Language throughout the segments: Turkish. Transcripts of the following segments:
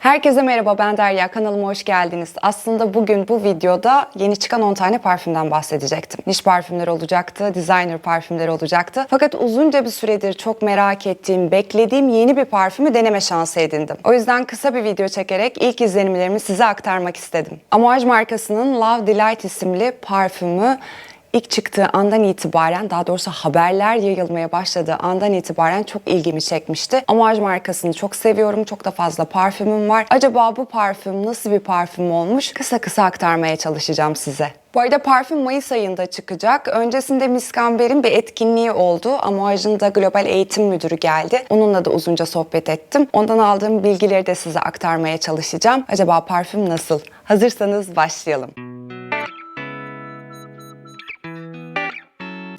Herkese merhaba ben Derya kanalıma hoş geldiniz. Aslında bugün bu videoda yeni çıkan 10 tane parfümden bahsedecektim. Niş parfümler olacaktı, designer parfümler olacaktı. Fakat uzunca bir süredir çok merak ettiğim, beklediğim yeni bir parfümü deneme şansı edindim. O yüzden kısa bir video çekerek ilk izlenimlerimi size aktarmak istedim. Amouage markasının Love Delight isimli parfümü İlk çıktığı andan itibaren daha doğrusu haberler yayılmaya başladığı andan itibaren çok ilgimi çekmişti. Amouage markasını çok seviyorum. Çok da fazla parfümüm var. Acaba bu parfüm nasıl bir parfüm olmuş? Kısa kısa aktarmaya çalışacağım size. Bu arada parfüm Mayıs ayında çıkacak. Öncesinde Miss bir etkinliği oldu. Amouage'ın da global eğitim müdürü geldi. Onunla da uzunca sohbet ettim. Ondan aldığım bilgileri de size aktarmaya çalışacağım. Acaba parfüm nasıl? Hazırsanız başlayalım.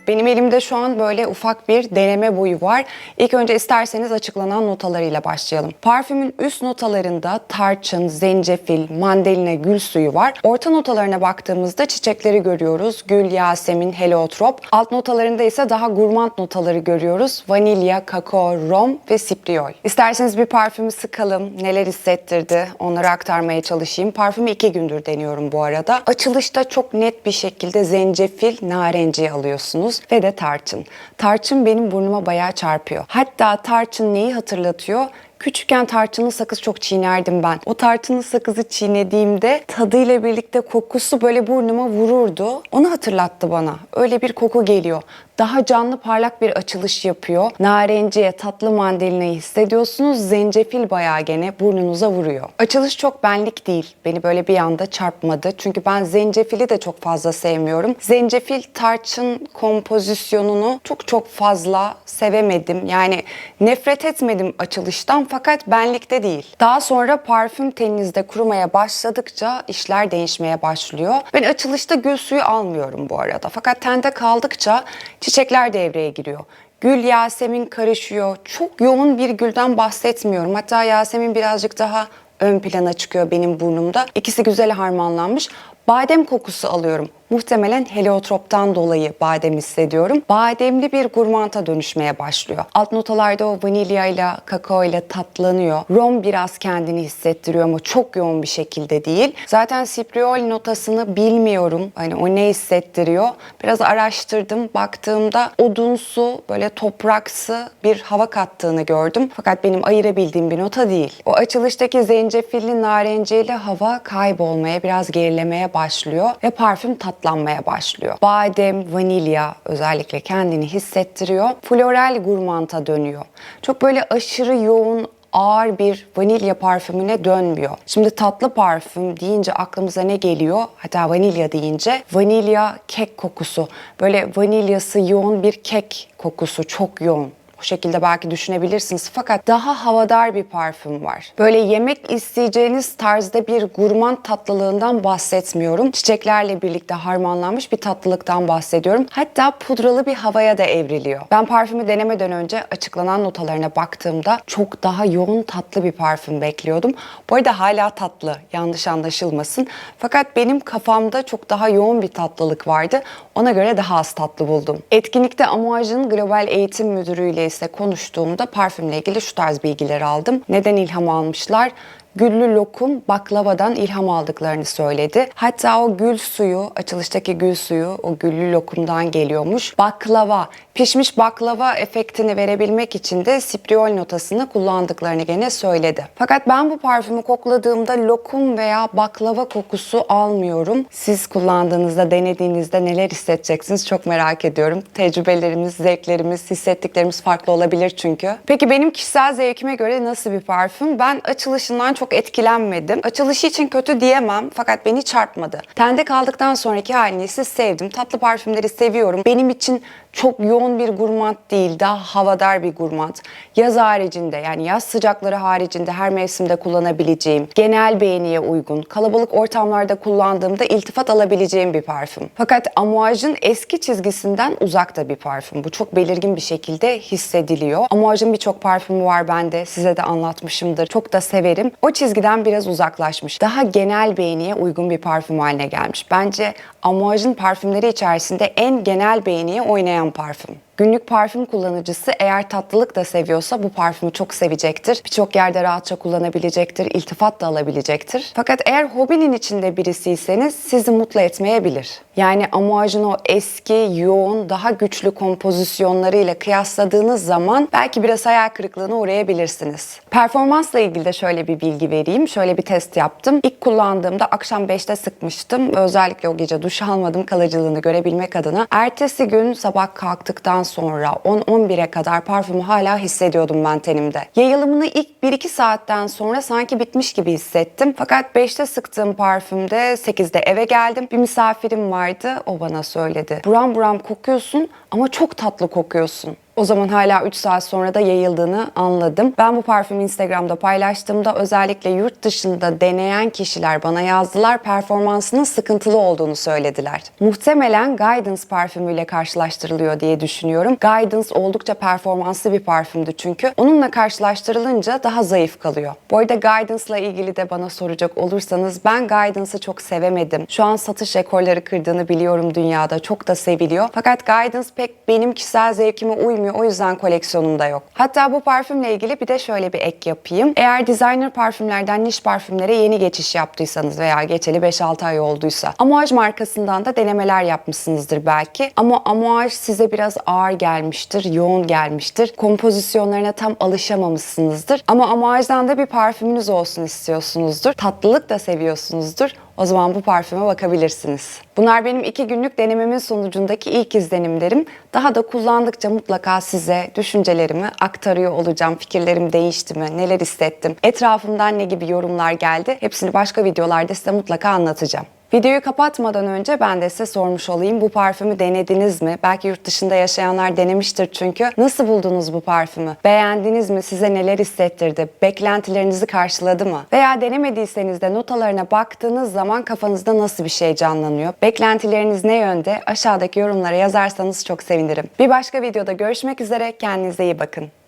Benim elimde şu an böyle ufak bir deneme boyu var. İlk önce isterseniz açıklanan notalarıyla başlayalım. Parfümün üst notalarında tarçın, zencefil, mandalina, gül suyu var. Orta notalarına baktığımızda çiçekleri görüyoruz. Gül, yasemin, heliotrop. Alt notalarında ise daha gurmand notaları görüyoruz. Vanilya, kakao, rom ve sipriol. İsterseniz bir parfümü sıkalım. Neler hissettirdi onları aktarmaya çalışayım. Parfümü iki gündür deniyorum bu arada. Açılışta çok net bir şekilde zencefil, narenciye alıyorsunuz ve de tarçın. Tarçın benim burnuma bayağı çarpıyor. Hatta tarçın neyi hatırlatıyor? Küçükken tarçınlı sakız çok çiğnerdim ben. O tarçınlı sakızı çiğnediğimde tadıyla birlikte kokusu böyle burnuma vururdu. Onu hatırlattı bana. Öyle bir koku geliyor. Daha canlı parlak bir açılış yapıyor. Narenciye, tatlı mandalinayı hissediyorsunuz. Zencefil bayağı gene burnunuza vuruyor. Açılış çok benlik değil. Beni böyle bir anda çarpmadı. Çünkü ben zencefili de çok fazla sevmiyorum. Zencefil tarçın kompozisyonunu çok çok fazla sevemedim. Yani nefret etmedim açılıştan fakat benlikte değil. Daha sonra parfüm teninizde kurumaya başladıkça işler değişmeye başlıyor. Ben açılışta gül suyu almıyorum bu arada. Fakat tende kaldıkça çiçekler devreye giriyor. Gül Yasemin karışıyor. Çok yoğun bir gülden bahsetmiyorum. Hatta Yasemin birazcık daha ön plana çıkıyor benim burnumda. İkisi güzel harmanlanmış. Badem kokusu alıyorum. Muhtemelen heliotroptan dolayı badem hissediyorum. Bademli bir gurmanta dönüşmeye başlıyor. Alt notalarda o vanilya ile kakao ile tatlanıyor. Rom biraz kendini hissettiriyor ama çok yoğun bir şekilde değil. Zaten sipriol notasını bilmiyorum. Hani o ne hissettiriyor? Biraz araştırdım. Baktığımda odunsu, böyle topraksı bir hava kattığını gördüm. Fakat benim ayırabildiğim bir nota değil. O açılıştaki zencefilli, narenciyeli hava kaybolmaya, biraz gerilemeye başlıyor ve parfüm tatlanmaya başlıyor. Badem, vanilya özellikle kendini hissettiriyor. Floral gurmanta dönüyor. Çok böyle aşırı yoğun ağır bir vanilya parfümüne dönmüyor. Şimdi tatlı parfüm deyince aklımıza ne geliyor? Hatta vanilya deyince vanilya kek kokusu. Böyle vanilyası yoğun bir kek kokusu çok yoğun. Bu şekilde belki düşünebilirsiniz. Fakat daha havadar bir parfüm var. Böyle yemek isteyeceğiniz tarzda bir gurman tatlılığından bahsetmiyorum. Çiçeklerle birlikte harmanlanmış bir tatlılıktan bahsediyorum. Hatta pudralı bir havaya da evriliyor. Ben parfümü denemeden önce açıklanan notalarına baktığımda çok daha yoğun tatlı bir parfüm bekliyordum. Bu arada hala tatlı, yanlış anlaşılmasın. Fakat benim kafamda çok daha yoğun bir tatlılık vardı. Ona göre daha az tatlı buldum. Etkinlikte Amouage'ın global eğitim müdürüyle ise konuştuğumda parfümle ilgili şu tarz bilgiler aldım. Neden ilham almışlar? Güllü lokum baklavadan ilham aldıklarını söyledi. Hatta o gül suyu, açılıştaki gül suyu o güllü lokumdan geliyormuş. Baklava, pişmiş baklava efektini verebilmek için de sipriol notasını kullandıklarını gene söyledi. Fakat ben bu parfümü kokladığımda lokum veya baklava kokusu almıyorum. Siz kullandığınızda, denediğinizde neler hissedeceksiniz çok merak ediyorum. Tecrübelerimiz, zevklerimiz, hissettiklerimiz farklı olabilir çünkü. Peki benim kişisel zevkime göre nasıl bir parfüm? Ben açılışından çok etkilenmedim. Açılışı için kötü diyemem fakat beni çarpmadı. Tende kaldıktan sonraki halini ise sevdim. Tatlı parfümleri seviyorum. Benim için çok yoğun bir gurmant değil, daha havadar bir gurmant. Yaz haricinde yani yaz sıcakları haricinde her mevsimde kullanabileceğim, genel beğeniye uygun, kalabalık ortamlarda kullandığımda iltifat alabileceğim bir parfüm. Fakat Amouage'ın eski çizgisinden uzakta bir parfüm. Bu çok belirgin bir şekilde hissediliyor. Amouage'ın birçok parfümü var bende. Size de anlatmışımdır. Çok da severim. O çizgiden biraz uzaklaşmış. Daha genel beğeniye uygun bir parfüm haline gelmiş. Bence Amouage'ın parfümleri içerisinde en genel beğeniye oynayan parfüm. Günlük parfüm kullanıcısı eğer tatlılık da seviyorsa bu parfümü çok sevecektir. Birçok yerde rahatça kullanabilecektir, iltifat da alabilecektir. Fakat eğer hobinin içinde birisiyseniz sizi mutlu etmeyebilir. Yani amacın o eski, yoğun, daha güçlü kompozisyonlarıyla kıyasladığınız zaman belki biraz hayal kırıklığına uğrayabilirsiniz. Performansla ilgili de şöyle bir bilgi vereyim. Şöyle bir test yaptım. İlk kullandığımda akşam 5'te sıkmıştım. Özellikle o gece duş almadım kalıcılığını görebilmek adına. Ertesi gün sabah kalktıktan sonra 10-11'e kadar parfümü hala hissediyordum ben tenimde. Yayılımını ilk 1-2 saatten sonra sanki bitmiş gibi hissettim. Fakat 5'te sıktığım parfümde 8'de eve geldim. Bir misafirim vardı. O bana söyledi. Buram buram kokuyorsun ama çok tatlı kokuyorsun. O zaman hala 3 saat sonra da yayıldığını anladım. Ben bu parfümü Instagram'da paylaştığımda özellikle yurt dışında deneyen kişiler bana yazdılar. Performansının sıkıntılı olduğunu söylediler. Muhtemelen Guidance parfümüyle karşılaştırılıyor diye düşünüyorum. Guidance oldukça performanslı bir parfümdü çünkü. Onunla karşılaştırılınca daha zayıf kalıyor. Bu arada Guidance'la ilgili de bana soracak olursanız ben Guidance'ı çok sevemedim. Şu an satış rekorları kırdığını biliyorum dünyada. Çok da seviliyor. Fakat Guidance pek benim kişisel zevkime uymuyor. O yüzden koleksiyonumda yok. Hatta bu parfümle ilgili bir de şöyle bir ek yapayım. Eğer designer parfümlerden niş parfümlere yeni geçiş yaptıysanız veya geçeli 5-6 ay olduysa Amouage markasından da denemeler yapmışsınızdır belki. Ama Amouage size biraz ağır gelmiştir, yoğun gelmiştir. Kompozisyonlarına tam alışamamışsınızdır. Ama Amouage'dan da bir parfümünüz olsun istiyorsunuzdur. Tatlılık da seviyorsunuzdur. O zaman bu parfüme bakabilirsiniz. Bunlar benim iki günlük denememin sonucundaki ilk izlenimlerim. Daha da kullandıkça mutlaka size düşüncelerimi aktarıyor olacağım. Fikirlerim değişti mi? Neler hissettim? Etrafımdan ne gibi yorumlar geldi? Hepsini başka videolarda size mutlaka anlatacağım. Videoyu kapatmadan önce ben de size sormuş olayım. Bu parfümü denediniz mi? Belki yurt dışında yaşayanlar denemiştir çünkü. Nasıl buldunuz bu parfümü? Beğendiniz mi? Size neler hissettirdi? Beklentilerinizi karşıladı mı? Veya denemediyseniz de notalarına baktığınız zaman kafanızda nasıl bir şey canlanıyor? Beklentileriniz ne yönde? Aşağıdaki yorumlara yazarsanız çok sevinirim. Bir başka videoda görüşmek üzere. Kendinize iyi bakın.